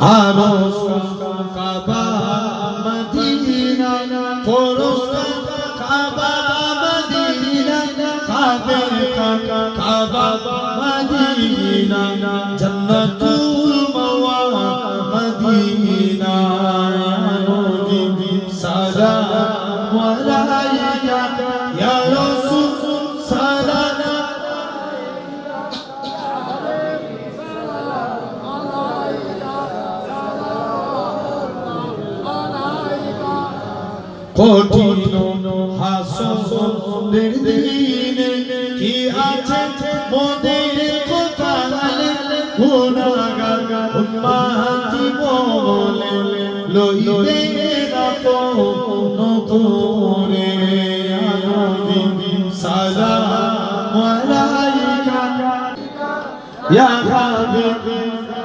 আরশ Kaaba Medina ফরশ Kaaba Medina কাবে Kaaba Medina জান্নাতুল মাওয়া মদিনা নবী সালাম আলাইকা কঠিন হাসনের দিনে কি আছে মোদের কোথায় গুনাহগার উম্মতি বলে লইতে না কোনো করে আলাইকা। ইয়া হাবিব।